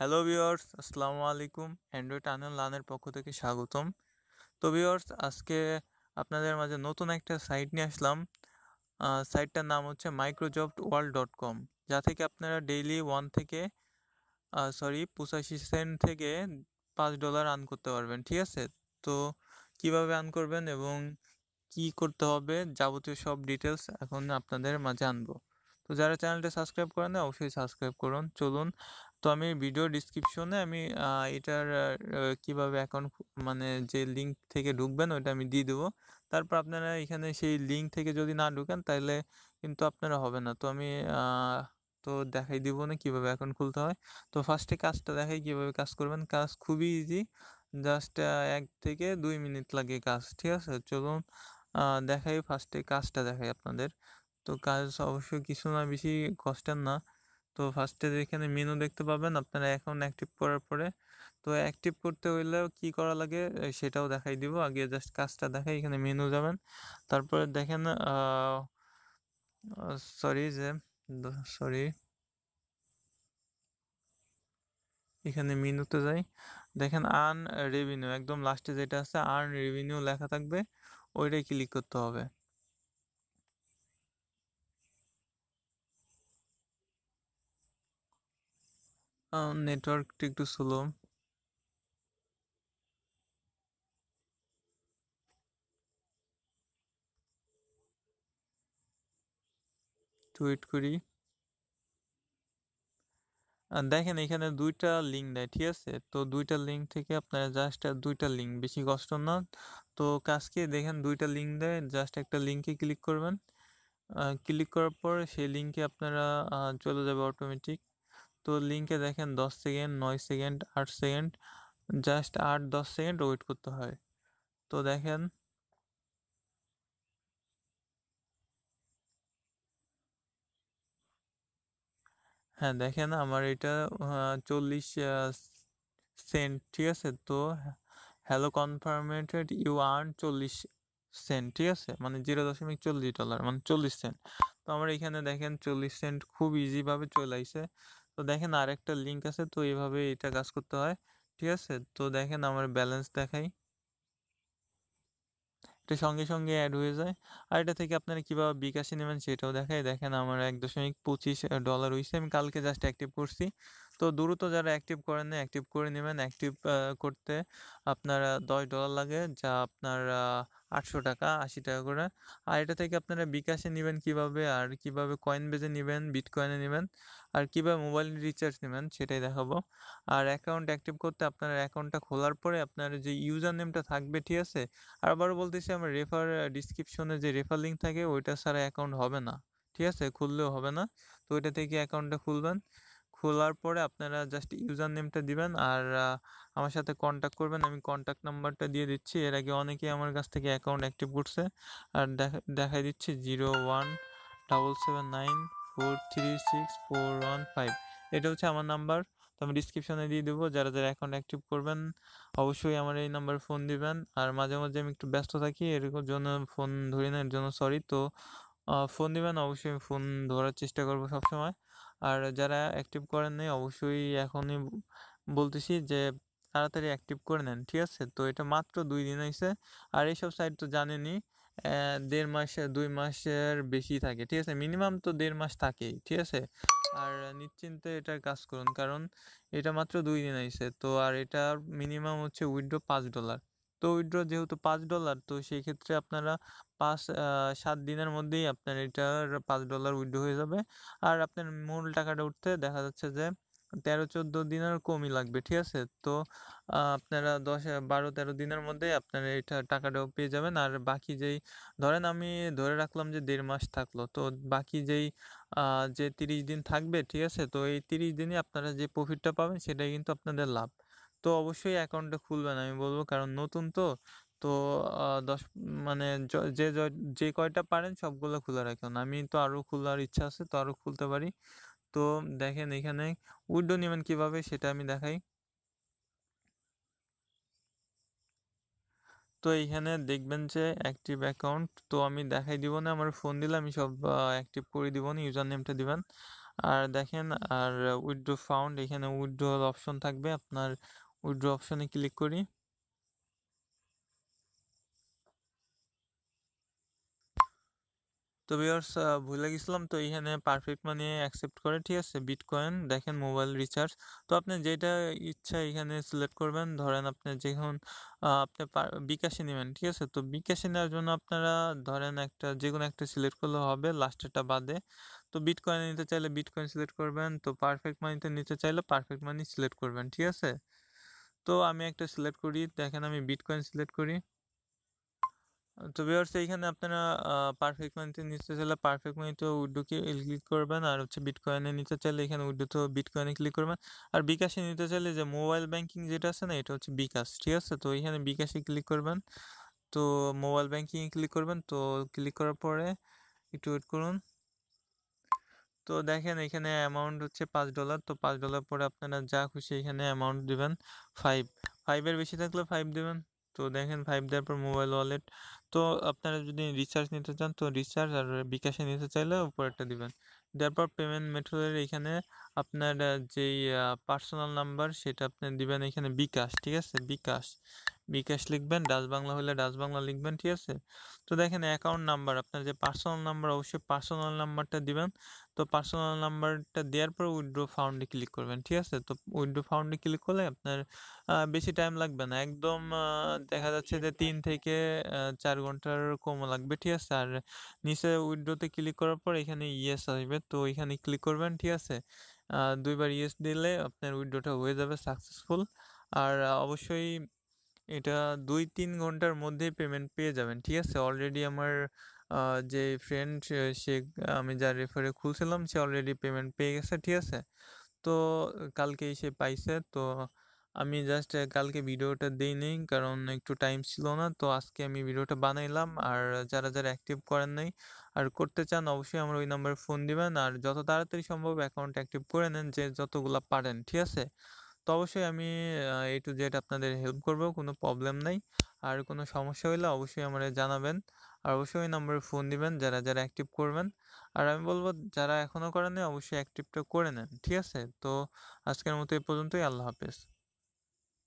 Hello viewers আসসালামু আলাইকুম। Android আনল লানের পক্ষ থেকে স্বাগতম। তো ভিওর্স আজকে আপনাদের মাঝে নতুন একটা সাইট নিয়ে আসলাম। সাইটটার নাম হচ্ছে মাইক্রোজফট ওয়ার্ল্ড ডট কম যা থেকে আপনারা ডেইলি ওয়ান থেকে সরি পঁচাশি সেন্ট থেকে পাঁচ ডলার আর্ন করতে পারবেন, ঠিক আছে? তো কীভাবে আর্ন করবেন এবং কি করতে হবে যাবতীয় সব ডিটেলস এখন আপনাদের মাঝে আনব। তো যারা চ্যানেলটা সাবস্ক্রাইব করেন অবশ্যই সাবস্ক্রাইব করুন। চলুন তো আমি ভিডিও ডিসক্রিপশনে আমি এটার কীভাবে অ্যাকাউন্ট মানে যে লিঙ্ক থেকে ঢুকবেন ওইটা আমি দিয়ে দেবো। তারপর আপনারা এখানে সেই লিঙ্ক থেকে যদি না ঢুকেন তাহলে কিন্তু আপনারা হবে না। তো আমি তো দেখাই দিব না কীভাবে অ্যাকাউন্ট খুলতে হয়। তো ফার্স্টে কাজটা দেখাই কীভাবে কাজ করবেন। কাজ খুবই ইজি জাস্ট এক থেকে দুই মিনিট লাগে কাজ, ঠিক আছে? চলুন দেখাই ফার্স্টে কাজটা দেখাই আপনাদের। তো কাজ অবশ্যই কিছু না, বেশি কষ্টের না। তো ফার্স্টে এখানে মেনু দেখতে পাবেন, আপনারা অ্যাকাউন্ট অ্যাক্টিভ করার পরে, তো অ্যাক্টিভ করতে হইলে কি করা লাগে সেটাও দেখাই দিব। আগে জাস্ট কাজটা দেখাই, এখানে মেনু যাবেন। তারপরে দেখেন সরি যে সরি এখানে মেনুতে যাই। দেখেন আর্ন রেভিনিউ একদম লাস্টে যেটা আছে আর্ন রেভিনিউ লেখা থাকবে, ওইটাই ক্লিক করতে হবে। নেটওয়ার্কটা একটু স্লো টুইট করি। দেখেন এখানে দুইটা লিঙ্ক দেয়, ঠিক আছে? তো দুইটা লিঙ্ক থেকে আপনারা জাস্ট দুইটা লিঙ্ক বেশি কষ্ট না। তো কাজকে দেখেন দুইটা লিঙ্ক দেয় জাস্ট একটা লিঙ্কে ক্লিক করবেন। ক্লিক করার পর সেই লিঙ্কে আপনারা চলে যাবে অটোমেটিক তো লিঙ্কে দেখেন দশ সেকেন্ড নয় সেকেন্ড আট সেকেন্ড জাস্ট আট, দশ সেকেন্ড ওয়েট করতে হয়। তো দেখেন হ্যাঁ দেখেন আমার এটা চল্লিশ সেন্ট ঠিক আছে? তো হ্যালো কনফার্মেটেড ইউ আর্ন চল্লিশ সেন্ট ঠিক আছে? মানে জিরো দশমিক চল্লিশ ডলার মানে চল্লিশ সেন্ট তো আমার এখানে দেখেন চল্লিশ সেন্ট খুব ইজিভাবে চলে আসে তো দেখেন আরেকটা লিঙ্ক আছে, তো এইভাবে এটা কাজ করতে হয়, ঠিক আছে? তো দেখেন আমার ব্যালেন্স দেখাই। এটা সঙ্গে সঙ্গে অ্যাড হয়ে যায়। আর এটা থেকে আপনারা কীভাবে বিকাশে নেবেন সেটাও দেখায় দেখেন আমার এক দশমিক পঁচিশ ডলার হয়েছে আমি কালকে জাস্ট অ্যাক্টিভ করছি। তো দ্রুত যারা অ্যাক্টিভ করেন না অ্যাক্টিভ করে নেবেন। অ্যাক্টিভ করতে আপনার দশ ডলার লাগে, যা আপনার আটশো টাকা, আশি টাকা করে। আর এটা থেকে আপনারা বিকাশে নেবেন কীভাবে? আর কীভাবে কয়েন বেজে নেবেন? বিটকয়েনে নেবেন? আর কীভাবে মোবাইল রিচার্জ নেবেন সেটাই দেখাবো। আর অ্যাকাউন্ট অ্যাক্টিভ করতে আপনার অ্যাকাউন্টটা খোলার পরে আপনার যে ইউজার নেমটা থাকবে, ঠিক আছে? আর আবারও বলতেছি, আমার রেফার ডিসক্রিপশনে যে রেফার লিঙ্ক থাকে, ওইটা ছাড়া অ্যাকাউন্ট হবে না, ঠিক আছে? খুললেও হবে না। তো ওইটা থেকে অ্যাকাউন্টটা খুলবেন। খোলার পরে আপনারা জাস্ট ইউজার নেমটা দিবেন আর আমার সাথে কন্ট্যাক্ট করবেন। আমি কন্ট্যাক্ট নাম্বারটা দিয়ে দিচ্ছি। এর আগে অনেকেই আমার কাছ থেকে অ্যাকাউন্ট অ্যাক্টিভ করছে। আর দেখা, দেখাই দিচ্ছি zero one double seven nine four three six four one five এটা হচ্ছে আমার নাম্বার তো আমি ডিসক্রিপশনে দিয়ে দেবো। যারা যারা অ্যাকাউন্ট অ্যাক্টিভ করবেন, অবশ্যই আমার এই নাম্বারে ফোন দিবেন। আর মাঝে মাঝে আমি একটু ব্যস্ত থাকি এর জন্য ফোন ধরি না, এর জন্য সরি তো ফোন দিবেন, অবশ্যই আমি ফোন ধরার চেষ্টা করব সবসময়। আর যারা অ্যাক্টিভ করেন নাই, অবশ্যই এখনই বলতেছি যে তাড়াতাড়ি অ্যাক্টিভ করে নেন, ঠিক আছে? তো এটা মাত্র দুই দিন হয়েছে আর এইসব সাইট তো জানেনই দেড় মাস, দুই মাসের বেশি থাকে। ঠিক আছে? মিনিমাম তো দেড় মাস থাকেই, ঠিক আছে? আর নিশ্চিন্তে এটার কাজ করুন, কারণ এটা মাত্র দুই দিন হয়েছে তো আর এটার মিনিমাম হচ্ছে উইড্রো পাঁচ ডলার তো উইড্রো যেহেতু পাঁচ ডলার তো সেই ক্ষেত্রে আপনারা পাঁচ সাত দিনের মধ্যেই আপনার এটার পাঁচ ডলার উইড্রো হয়ে যাবে। আর আপনার মূল টাকাটা উঠতে দেখা যাচ্ছে যে তেরো চোদ্দ দিনের কমই লাগবে, ঠিক আছে? তো আপনারা দশ বারো তেরো দিনের মধ্যে আপনারা এটা টাকাটাও পেয়ে যাবেন। আর বাকি যেই, ধরেন আমি ধরে রাখলাম যে দেড় মাস থাকল, তো বাকি যেই যে তিরিশ দিন থাকবে, ঠিক আছে? তো এই তিরিশ দিনে আপনারা যে প্রফিটটা পাবেন, সেটাই কিন্তু আপনাদের লাভ। তো অবশ্যই অ্যাকাউন্টটা খুলবেন, আমি বলব, কারণ নতুন তো। তো দশ মানে যে যে কয়টা পারেন, সবগুলো খোলা রাখুন। আমি তো আরও খোলার ইচ্ছা আছে, তো আরও খুলতে পারি। তো দেখেন এখানে উইডো নেবেন কীভাবে সেটা আমি দেখাই। তো এইখানে দেখবেন যে অ্যাক্টিভ অ্যাকাউন্ট, তো আমি দেখাই দিব না, আমার ফোন দিলে আমি সব অ্যাক্টিভ করে দিব না ইউজার নেমটা দিবেন। আর দেখেন, আর উইথড্র ফাউন্ড, এখানে উইথড্রল অপশন থাকবে, আপনার উইথড্র অপশনে ক্লিক করি। তো ভিউয়ার্স ভুলে গেছিলাম তো এখানে পারফেক্ট মানি অ্যাকসেপ্ট করে, ঠিক আছে? বিটকয়েন দেখেন মোবাইল রিচার্জ তো আপনি যেটা ইচ্ছা এখানে সিলেক্ট করবেন, ধরেন আপনি যখন আপনি বিকাশে নেবেন, ঠিক আছে? তো বিকাশে নেওয়ার জন্য আপনারা ধরেন একটা যে কোনো একটা সিলেক্ট করলে হবে লাস্টেরটা বাদে। তো বিটকয়েন নিতে চাইলে বিটকয়েন সিলেক্ট করবেন, তো পারফেক্ট মানিতে নিতে চাইলে পারফেক্ট মানি সিলেক্ট করবেন, ঠিক আছে? তো আমি একটা সিলেক্ট করি, দেখেন আমি বিটকয়েন সিলেক্ট করি। তো ভিউয়ার্স এইখানে আপনারা পারফেক্ট মানিতে নিতে চাইলে পারফেক্ট মানিতে উইডোকে ক্লিক করবেন। আর হচ্ছে বিটকয়েনে নিতে চাইলে এখানে উইডোতে বিটকয়েনে ক্লিক করবেন। আর বিকাশে নিতে চাইলে যে মোবাইল ব্যাংকিং যেটা আছে না, এটা হচ্ছে বিকাশ, ঠিক আছে? তো এখানে বিকাশে ক্লিক করবেন। তো মোবাইল ব্যাংকিংয়ে ক্লিক করবেন। তো ক্লিক করার পরে একটু ওয়েট করুন। তো দেখেন এখানে অ্যামাউন্ট হচ্ছে পাঁচ ডলার তো পাঁচ ডলার পরে আপনারা যা খুশি এখানে অ্যামাউন্ট দিবেন ফাইভ ফাইভের বেশি থাকলে ফাইভ দেবেন। তো দেখেন ফাইভ দেওয়ার পর মোবাইল ওয়ালেট তো আপনারা যদি রিচার্জ নিতে চান, তো রিচার্জ আর বিকাশে নিতে চাইলে উপরেরটা দিবেন। দেওয়ার পর পেমেন্ট মেথডের এখানে আপনার যেই পার্সোনাল নাম্বার সেটা আপনি দিবেন এখানে বিকাশ, ঠিক আছে? বিকাশ। বিকাশ লিখবেন, ডাচ বাংলা হলে ডাচ বাংলা লিখবেন, ঠিক আছে? তো দেখেন অ্যাকাউন্ট নাম্বার আপনার যে পার্সোনাল নাম্বার অবশ্যই পার্সোনাল নাম্বারটা দিবেন। তো পার্সোনাল নাম্বারটা দেওয়ার পর উইড্রো ফাউন্ডে ক্লিক করবেন, ঠিক আছে? তো উইড্রো ফাউন্ডে ক্লিক করলে আপনার বেশি টাইম লাগবে না। একদম দেখা যাচ্ছে যে তিন থেকে চার ঘণ্টার কমও লাগবে, ঠিক আছে? আর নিচে উইড্রোতে ক্লিক করার পর এখানে ইয়েস আসবে। তো এখানে ক্লিক করবেন, ঠিক আছে? দুইবার ইয়েস দিলে আপনার উইড্রোটা হয়ে যাবে সাকসেসফুল আর অবশ্যই এটা দুই তিন ঘণ্টার মধ্যেই পেমেন্ট পেয়ে যাবেন, ঠিক আছে? অলরেডি আমার যে ফ্রেন্ড সে আমি যার রেফারে খুলছিলাম, সে অলরেডি পেমেন্ট পেয়ে গেছে, ঠিক আছে? তো কালকেই সে পাইছে, তো আমি জাস্ট কালকে ভিডিওটা দিই নেই কারণ একটু টাইম ছিল না। তো আজকে আমি ভিডিওটা বানাইলাম আর যারা যারা অ্যাক্টিভ করেন নাই আর করতে চান অবশ্যই আমার ওই নাম্বারে ফোন দিবেন। আর যত তাড়াতাড়ি সম্ভব অ্যাকাউন্ট অ্যাক্টিভ করে নেন যে যতগুলা পারেন, ঠিক আছে? তো অবশ্যই আমি এ টু জেড আপনাদের হেল্প করব, কোনো প্রবলেম নাই। আর কোনো সমস্যা হলে অবশ্যই আমার জানাবেন। আর অবশ্যই ওই নাম্বারে ফোন দিবেন যারা যারা অ্যাক্টিভ করবেন। আর আমি বলব যারা এখনও করেন অবশ্যই অ্যাক্টিভটা করে নেন, ঠিক আছে? তো আজকের মতো এ পর্যন্তই, আল্লাহ হাফেজ।